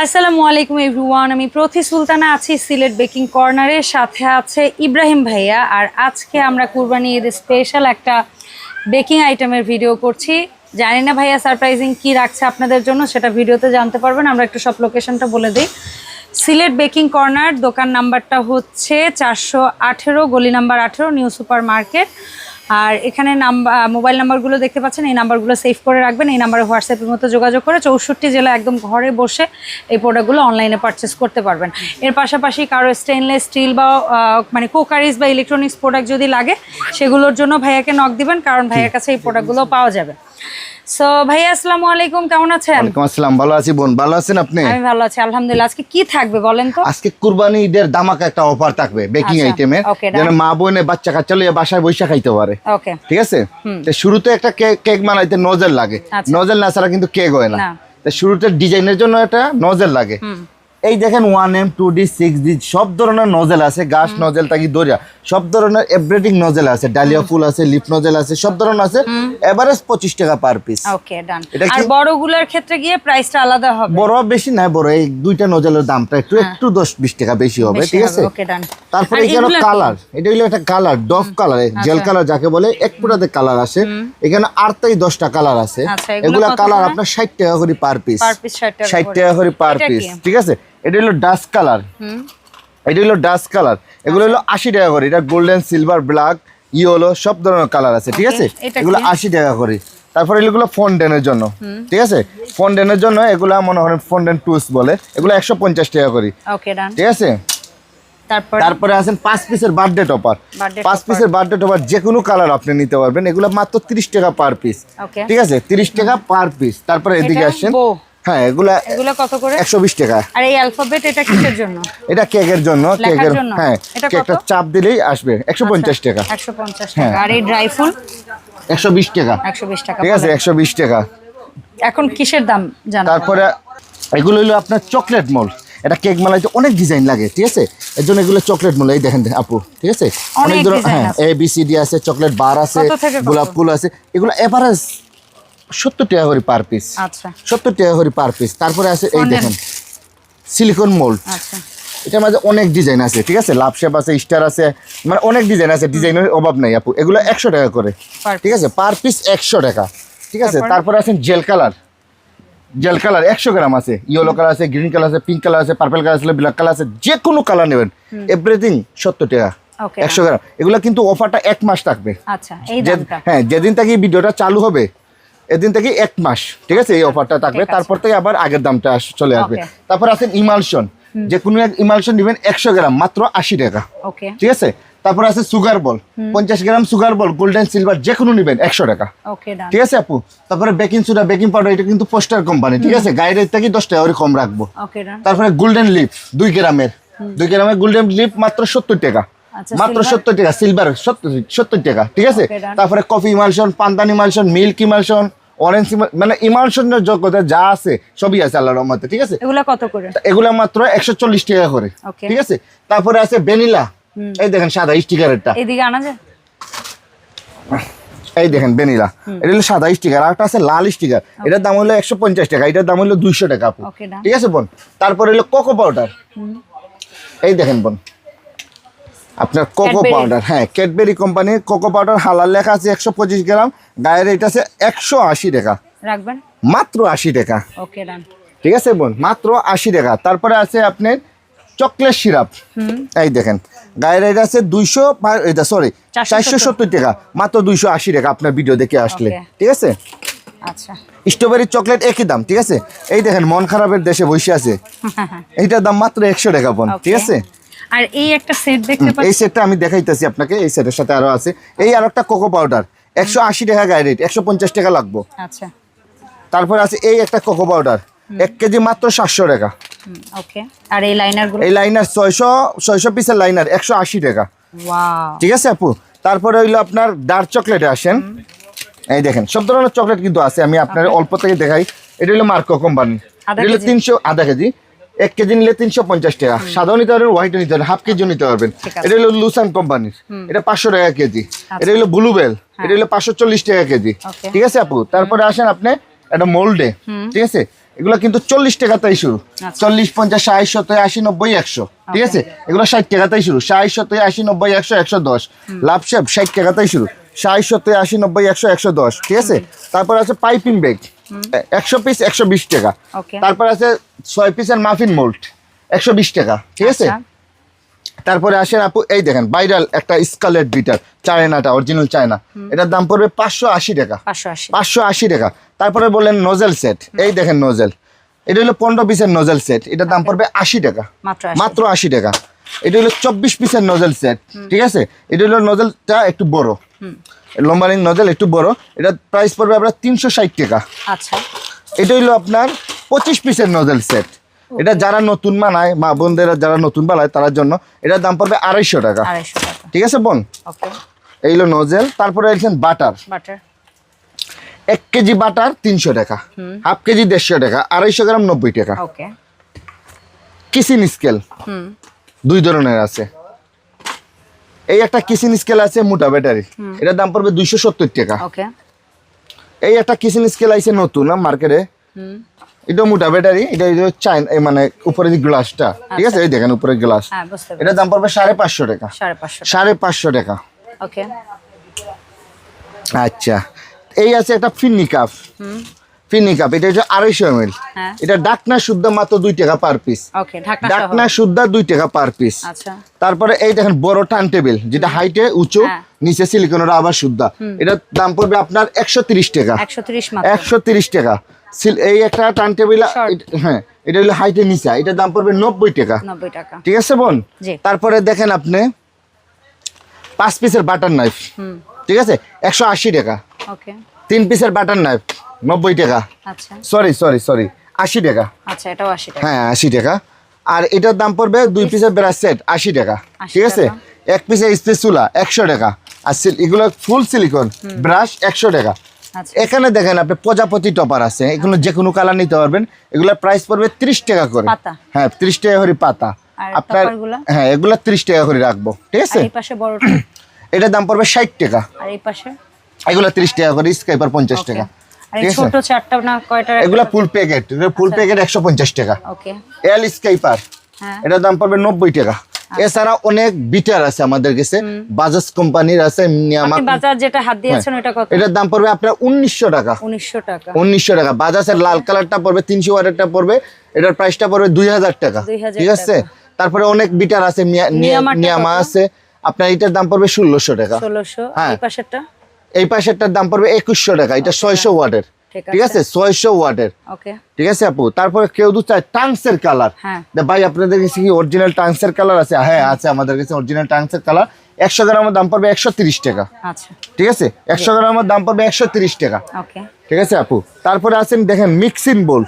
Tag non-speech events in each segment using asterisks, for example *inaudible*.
আসসালামু আলাইকুম এভরিওয়ান, আমি প্রতি সুলতানা আছি সিলেট বেকিং কর্নারের সাথে আছে ইব্রাহিম ভাইয়া, আর আজকে আমরা কুরবানি ঈদ স্পেশাল একটা বেকিং আইটেমের ভিডিও করছি। জানি না ভাইয়া সারপ্রাইজিং কি রাখছে আপনাদের জন্য, সেটা ভিডিওতে জানতে পারবেন। আমরা একটু সব লোকেশনটা বলে দিই। সিলেট বেকিং কর্নার, দোকান নাম্বারটা হচ্ছে চারশো আঠেরো, গলি নাম্বার আঠেরো, নিউ সুপার মার্কেট আর এখানে নাম্বার মোবাইল নাম্বারগুলো দেখতে পাচ্ছেন এই নাম্বারগুলো সেভ করে রাখবেন এই নাম্বারে হোয়াটসঅ্যাপের মতো যোগাযোগ করে চৌষট্টি জেলা একদম ঘরে বসে এই প্রোডাক্টগুলো অনলাইনে পারচেস করতে পারবেন। এর পাশাপাশি কারও স্টেনলেস স্টিল বা মানে কোকারিস বা ইলেকট্রনিক্স প্রোডাক্ট যদি লাগে সেগুলোর জন্য ভাইয়াকে নক দিবেন কারণ ভাইয়ার কাছে এই প্রোডাক্টগুলো পাওয়া যাবে। সো ভাইয়া আসসালামু আলাইকুম কেমন আছেন? ওয়ালাইকুম আসসালাম ভালো আছি বোন ভালো আছেন আপনি? আমি ভালো আছি আলহামদুলিল্লাহ। আজকে কি থাকবে বলেন তো? আজকে কুরবানি ঈদের দামাকা একটা অফার থাকবে বেকিং আচ্ছা, আইটেমের যেন মা বোনে বাচ্চা কাচ্চা লইয়া বাসায় বৈশা খাইতে পারে। ওকে ঠিক আছে? তো শুরুতে একটা কেক কেক বানাইতে নজেল লাগে। নজর না ছাড়া কিন্তু কেক হয় না। না। তো শুরুতে ডিজাইনের জন্য একটা নজর লাগে। এই দেখেন one M two D six D সব ধরনের নজেল আছে গাছ নজেল থাকি দরিয়া? সব ধরনের এভরিথিং নজেল আছে ডালিয়া ফুল আছে লিপ নজেল আছে সব ধরনের আছে এভারেজ পঁচিশ টাকা পার পিস ওকে ডান আর বড়গুলোর ক্ষেত্রে গিয়ে প্রাইসটা আলাদা হবে। বড় বেশি নাই বড় এই দুইটা নজেলের দামটা একটু একটু দশ বিশ টাকা বেশি হবে হ্যাঁ। ঠিক আছে? তারপরে এখানে কালার এটা হলো একটা কালার ডফ কালার জেল কালার যাকে বলে এক পুরাতে কালার আছে এখানে আট থেকে দশটা কালার আছে। আচ্ছা, এগুলো কালার আপনার ষাট টাকা করে পার পিস Per piece 60 টাকা ষাট টাকা করে পার পিস ঠিক আছে? এটা হলো ডাস্ট কালার এটা হলো ডাস্ট কালার এগুলো হলো আশি টাকা করে। এটা গোল্ডেন সিলভার ব্ল্যাক ইয়েলো সব ধরনের কালার আছে ঠিক আছে? এগুলো? আশি টাকা করে। তারপরে এগুলো ফন্ডেনের জন্য ঠিক আছে? ফন্ডেনের জন্য এগুলো মনে করেন ফন্ডেন টুস বলে এগুলো একশো পঞ্চাশ টাকা করে। ওকে ডান ঠিক আছে? তারপরে? আছেন পাঁচ পিসের বার্থডে টপার পাঁচ পিসের বার্থডে টপার যে কোনো কালার আপনি নিতে পারবেন। এগুলো মাত্র তিরিশ টাকা পার পিস ঠিক আছে? তিরিশ টাকা পার পিস তারপরে এদিকে bow। হ্যাঁ এগুলা এগুলো কত করে? একশো বিশ টাকা। আর এই অ্যালফাবেট এটা কিসের জন্য? এটা কেকের জন্য কেকের হ্যাঁ কেকটা আচ্ছা। চাপ দিলেই আসবে একশো পঞ্চাশ টাকা। একশো পঞ্চাশ হ্যাঁ। টাকা আর এই ড্রাই ফুল একশো বিশ টাকা। একশো বিশ টাকা ঠিক আছে বলেন। একশো বিশ টাকা। এখন কিসের দাম জানো? তারপরে এগুলো হলো আপনার চকলেট মল। এটা কেক মালাইতে অনেক ডিজাইন লাগে ঠিক আছে? এর জন্য এগুলো চকলেট মল এই দেখেন আপু ঠিক আছে? অনেক ধরনের হ্যাঁ এ বি সি ডি আছে চকলেট বার আছে? গোলাপ ফুল আছে এগুলো এভারেজ সত্তর টাকা করে পার পিস আচ্ছা। সত্তর টাকা করে পার পিস তারপরে আছে এই দেখেন সিলিকন মোল্ড আচ্ছা। এটার মাঝে অনেক ডিজাইন আছে ঠিক আছে? লাভ শেপ আছে স্টার আছে মানে অনেক ডিজাইন আছে ডিজাইনের অভাব নাই আপু। এগুলো একশো টাকা করে ঠিক আছে? পার পিস একশো টাকা ঠিক আছে? তারপরে? আছেন জেল কালার জেল কালার একশো গ্রাম আছে। ইয়েলো কালার আছে গ্রিন কালার আছে পিঙ্ক কালার আছে পার্পল কালার আছে ব্ল্যাক কালার আছে যে কোনো কালার নেবেন। এভরিথিং সত্তর টাকা একশো গ্রাম। এগুলো কিন্তু অফারটা এক মাস থাকবে। আচ্ছা হ্যাঁ যেদিন থেকে ভিডিওটা চালু হবে এদিন থেকে এক মাস ঠিক আছে এই অফারটা থাকবে। তারপর থেকে আবার আগের দামটা চলে আসবে। তারপর আছেন ইমালশন যে কোনো এক ইমালশন নেবেন একশো গ্রাম মাত্র আশি টাকা। ঠিক আছে? তারপর আছে সুগার বল পঞ্চাশ gram sugar ball golden silver যে কোনো নেবেন একশো টাকা। ঠিক আছে আপু? তারপরে বেকিং সোডা বেকিং পাউডার এটা কিন্তু পোস্টার কোম্পানি ঠিক আছে? গাইডের থেকে দশ টাকা কম রাখব। তারপরে গোল্ডেন লিপ দুই গ্রামের। দুই গ্রামের গোল্ডেন লিপ মাত্র সত্তর টাকা। আচ্ছা, মাত্র সত্তর টাকা সিলভার সত্তর টাকা ঠিক আছে? তারপরে coffee emulsion pandan emulsion milk emulsion orange মানে ইমালশনের যোগ্যতা যা আছে সবই আছে আল্লাহর রহমতে ঠিক আছে? এগুলো কত করে? এগুলা মাত্র একশো চল্লিশ টাকা করে ঠিক আছে? তারপরে আছে ভ্যানিলা এই দেখেন সাদা স্টিকারেরটা। এইদিকে আনা যায়? এই দেখেন ভ্যানিলা এটা হলো সাদা স্টিকার আর একটা আছে লাল স্টিকার এটার দাম হলো একশো পঞ্চাশ টাকা এটার দাম হলো দুইশো টাকা আপু ঠিক আছে বোন? তারপরে হলো কোকো পাউডার এই দেখেন বোন আপনার কোকো পাউডার হ্যাঁ ক্যাডবেরি কোম্পানির কোকো পাউডার হালাল লেখা আছে একশো পঁচিশ গ্রাম। গায়ের এটা আছে একশো আশি টাকা। রাখবেন? মাত্র আশি টাকা। ওকে ঠিক আছে বোন? মাত্র আশি টাকা। তারপরে আছে আপনার চকলেট সিরাপ এই দেখেন গায়ের এটা আছে দুইশো এটা সরি চারশো সত্তর। টাকা। মাত্র দুইশো আশি টাকা আপনার ভিডিও দেখে আসলে। ঠিক আছে? আচ্ছা। স্ট্রবেরি চকলেট একই দাম ঠিক আছে? এই দেখেন মন খারাপের দেশে বসে আছে। *laughs* এইটার দাম মাত্র একশো টাকা বোন ঠিক আছে? আর এই একটা সেট দেখতে এই সেটটা আমি দেখাইতেছি আপনাকে এই সেটের সাথে আরও আছে। এই আর একটা কোকো পাউডার একশো আশি টাকা গায়ে রেট একশো পঞ্চাশ টাকা লাগবো। আচ্ছা। তারপর আছে এই একটা কোকো পাউডার এক কেজি মাত্র সাতশো টাকা। ওকে। আর এই লাইনার এই লাইনার ছয়শো ছয়শো পিসের লাইনার একশো আশি টাকা। ঠিক আছে আপু? তারপরে হইল আপনার ডার্ক চকলেটে আসেন। এই দেখেন সব ধরনের চকলেট কিন্তু আছে আমি আপনার অল্প থেকে দেখাই। এটা হলো মার্কো কোম্পানি আধা এটা হলো তিনশো আধা কেজি। এক কেজি নিলে তিনশো পঞ্চাশ টাকা। সাদাও নিতে পারবেন হোয়াইটও নিতে পারবেন হাফ কেজিও নিতে পারবেন। এটা হলো লুসান কোম্পানির এটা পাঁচশো টাকা কেজি। এটা হলো ব্লুবেল এটা হলো পাঁচশো চল্লিশ টাকা কেজি। ঠিক আছে আপু? তারপরে আসেন আপনি একটা মোল্ডে ঠিক আছে? এগুলো কিন্তু চল্লিশ টাকাতেই শুরু। আচ্ছা। চল্লিশ পঞ্চাশ ষাট সত্তর আশি নব্বই একশো। ঠিক আছে? এগুলো ষাট টাকাতেই শুরু। ষাট সত্তর আশি নব্বই একশো একশো দশ। লাভ শেপ ষাট টাকাতেই শুরু। ষাট সত্তর আশি নব্বই একশো একশো দশ। ঠিক আছে? তারপর আছে পাইপিং ব্যাগ একশো পিস একশো বিশ টাকা। তারপর আছে ছয় পিসের মাফিন মোল্ড একশো বিশ টাকা ঠিক আছে? আচ্ছা। তারপরে আসেন আপু এই দেখেন ভাইরাল একটা স্কালেট বিটার চায়নাটা অরিজিনাল চায়না। এটার দাম পড়বে পাঁচশো আশি টাকা। পাঁচশো আশি। টাকা। তারপরে বললেন নজেল সেট এই দেখেন নজেল এটা হলো পনেরো পিসের নজেল সেট এটার দাম পড়বে আশি টাকা। মাত্র আশি। টাকা। এটা হলো চব্বিশ পিসের নজেল সেট ঠিক আছে? এটা হলো নজেলটা একটু বড়। লম্বারিং নজেল একটু বড়। এটা প্রাইস পড়বে আপনার তিনশো ষাট টাকা। আচ্ছা। এটা হলো আপনার পঁচিশ পিসের নজেল সেট এটা যারা নতুন বানায় মা বোনদেরা যারা নতুন বানায় তার জন্য এটার দাম পড়বে আড়াইশো টাকা। ঠিক আছে বোন? হলো নজেল। তারপরে এসেছেন বাটার। বাটার। এক কেজি বাটার তিনশো টাকা। হাফ কেজি দেড়শো টাকা। আড়াইশো গ্রাম নব্বই টাকা। Kitchen scale. দুই ধরনের আছে। এই একটা কিসিন স্কেল আছে মোটা ব্যাটারি এটার দাম পড়বে দুইশো সত্তর টাকা। এই একটা কিসিন স্কেল আছে নতুন মার্কেটে এটা মোটা ব্যাটারি এটা চাইন মানে উপরে যে গ্লাসটা ঠিক আছে? এই দেখেন উপরে গ্লাস হ্যাঁ এটার দাম পড়বে সাড়ে পাঁচশো টাকা। সাড়ে পাঁচশো টাকা। আচ্ছা। এই আছে একটা ফিন্নি কাপ ফিন্নি কাপ এটা হচ্ছে আড়াইশো এম হ্যাঁ। এটা ডাকনা শুদ্ধ মাত্র দুই টাকা পার পিস ডাকনা শুদ্ধ দুই টাকা পার পিস আচ্ছা। তারপরে এই দেখেন বড় টান টেবিল যেটা হাইটে উঁচু হ্যাঁ। নিচে সিলিকনের আবার শুদ্ধ। এটার দাম পড়বে আপনার একশো তিরিশ টাকা। একশো তিরিশ টাকা। এই একটা টার্ন টেবিল হ্যাঁ এটা হলো হাইটে নিচা। এটার দাম পড়বে নব্বই টাকা। ঠিক আছে বোন? তারপরে দেখেন আপনি পাঁচ পিসের বাটার নাইফ ঠিক আছে? একশো আশি টাকা। তিন পিসের বাটার নাইফ নব্বই টাকা। আচ্ছা। সরি সরি সরি আশি টাকা। আচ্ছা এটাও আশি টাকা। হ্যাঁ আশি টাকা। আর এটার দাম পড়বে দুই পিসের ব্রাশ সেট আশি টাকা। ঠিক আছে? এক পিসের স্পেস চুলা একশো টাকা। আর সিল- এগুলো ফুল সিলিকন ব্রাশ একশো টাকা। আচ্ছা। এখানে দেখেন আপনি প্রজাপতি টপার আছে। এগুলো যে কোনো কালার নিতে পারবেন। এগুলোর প্রাইস পড়বে ত্রিশ টাকা করে। পাতা। হ্যাঁ ত্রিশ টাকা করে পাতা। আপনার হ্যাঁ এগুলো ত্রিশ টাকা করে রাখব। ঠিক আছে? এই পাশে বড়টা? এটার দাম পড়বে ষাট টাকা। আর এই পাশে? এগুলো ত্রিশ টাকা করে স্কাইপার পঞ্চাশ টাকা। ছোট চারটা না কয়টা এগুলো ফুল প্যাকেট ফুল প্যাকেট একশো পঞ্চাশ টাকা। ওকে। এল স্কাইপার হ্যাঁ। দাম পড়বে নব্বই টাকা। এছাড়া অনেক বিটার আছে আমাদের কাছে বাজাজ কোম্পানির আছে নিয়ামা যেটা হাত দিয়েছেন ওটা কত? এটার দাম পড়বে আপনার উনিশশো টাকা। উনিশশো টাকা। উনিশশো টাকা। বাজাজের লাল কালারটা পড়বে তিনশো ওয়াটেরটা পড়বে এটার প্রাইসটা পড়বে দুই হাজার টাকা। ঠিক আছে? তারপরে অনেক বিটার আছে নিয়ামা আছে। আপনার এটার দাম পড়বে ষোলোশো টাকা। ষোলোশো। হ্যাঁ। এই পাশেরটা এই পাশেরটার দাম পড়বে একুশশো টাকা এটা ছয়শো ওয়াটের। ঠিক আছে? ছয়শো ওয়াটের। ঠিক আছে আপু? তারপরে কেউ দু চায় টাংসের কালার। হ্যাঁ। ভাই আপনাদের কাছে কি অরিজিনাল টাংসের কালার আছে? হ্যাঁ আছে আমাদের কাছে অরিজিনাল টাংসের কালার। একশো গ্রামের দাম পড়বে একশো তিরিশ টাকা। আচ্ছা। ঠিক আছে? একশো গ্রামের দাম পড়বে একশো তিরিশ টাকা। ঠিক আছে আপু? তারপরে আছেন দেখেন মিক্সিং বোল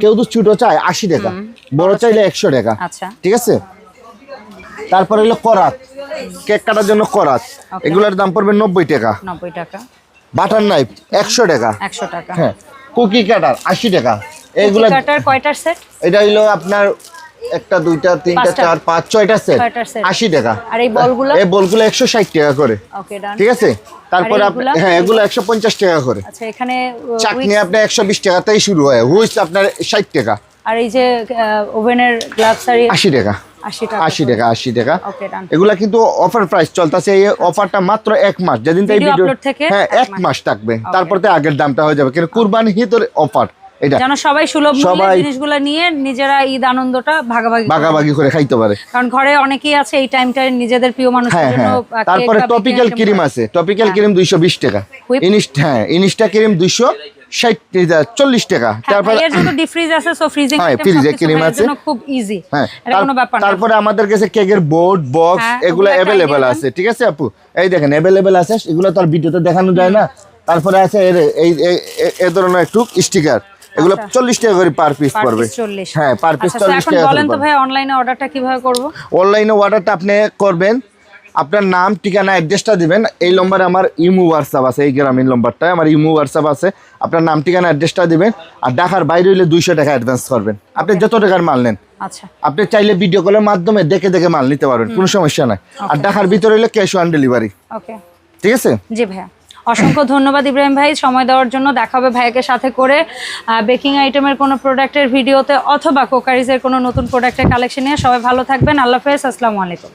কেউ তো ছোট চায় আশি টাকা। বড় চাইলে একশো টাকা। আচ্ছা। ঠিক আছে? তারপরে হলো করাত। কেক কাটার জন্য করাত এগুলোর দাম পড়বে নব্বই টাকা। নব্বই টাকা। বাটার নাইফ একশো টাকা। একশো টাকা। হ্যাঁ। কুকি কাটার আশি টাকা। এইগুলো কাটার কয়টার সেট? এটা হইল আপনার একটা দুইটা তিনটা চার পাঁচ ছয়টা সেট। আশি টাকা। আর এই বলগুলো? এই বলগুলো একশো ষাট টাকা করে। ওকে ডান ঠিক আছে? তারপরে হ্যাঁ এগুলো একশো পঞ্চাশ টাকা করে। আচ্ছা এখানে চাটনি আপনার একশো বিশ টাকাতেই শুরু হয়। হুইস আপনার ষাট টাকা। আর এই যে ওভেনের গ্লাভস আর আশি টাকা। আশি টাকা আশি টাকা আশি টাকা। ওকে ডান এগুলা কিন্তু অফার প্রাইস চলতেছে এই অফারটা মাত্র এক মাস। যেদিন থেকে ভিডিও হ্যাঁ এক এক মাস। মাস। থাকবে। তারপর আগের দামটা হয়ে যাবে। কিন্তু কুরবানি হিতর অফার যেন সবাই সুলভ মূল্যে জিনিসগুলো নিয়ে নিজেরা ঈদ আনন্দটা ভাগাভাগি। ভাগাভাগি করে খাইতে পারে। কারণ ঘরে অনেকেই আছে এই টাইমটায় নিজেদের প্রিয় মানুষের হ্যাঁ জন্য হ্যাঁ। তারপরে টপিক্যাল ক্রিম আছে। টপিক্যাল ক্রিম দুইশো বিশ টাকা। Whip? ইনিস্ট হ্যাঁ ইনিস্টা ক্রিম দুইশো টাকা। হ্যাঁ, ডিপ ফ্রিজ আছে সো ফ্রিজিং হ্যাঁ, আছে। খুব ইজি হ্যাঁ কোনো ব্যাপার না। তারপরে আমাদের কাছে কেকের বোর্ড বক্স এগুলো আছে ঠিক আছে আপু? এই দেখেন অ্যাভেলেবেল আছে এগুলো তো আর ভিডিওতে দেখানো যায় না। তারপরে আছে এর এই ধরনের একটু স্টিকার এগুলো আচ্ছা। চল্লিশ টাকা করে পার পিস পড়বে। হ্যাঁ পার পিস আচ্ছা so চল্লিশ এখন টাকা বলেন তো ভাই অনলাইনে অর্ডারটা কীভাবে করব? অনলাইনে অর্ডারটা আপনি করবেন আপনার নাম ঠিকানা অ্যাড্রেসটা দিবেন। এই নম্বরে আমার ইমু হোয়াটসঅ্যাপ আছে এই গ্রামীণ নম্বরটায়। আমার ইমু হোয়াটসঅ্যাপ আছে। আপনার নাম ঠিকানা অ্যাড্রেসটা দিবেন। আর ঢাকার বাইরে হইলে দুইশো টাকা অ্যাডভান্স করবেন। আপনি যত টাকার মাল নেন। আচ্ছা। আপনি চাইলে ভিডিও কলের মাধ্যমে দেখে দেখে মাল নিতে পারবেন কোনো সমস্যা নাই। আর ঢাকার ভিতরে হইলে ক্যাশ অন ডেলিভারি ওকে ঠিক আছে? জি ভাইয়া। অসংখ্য ধন্যবাদ ইব্রাহিম ভাই। সময় দেওয়ার জন্য দেখা হবে ভাইয়াকে সাথে করে বেকিং আইটেমের কোনো প্রোডাক্টের ভিডিওতে অথবা কোকারিজের কোনো নতুন প্রোডাক্টের কালেকশন নিয়ে। সবাই ভালো থাকবেন। আল্লাহ হাফেজ। আসসালামু আলাইকুম।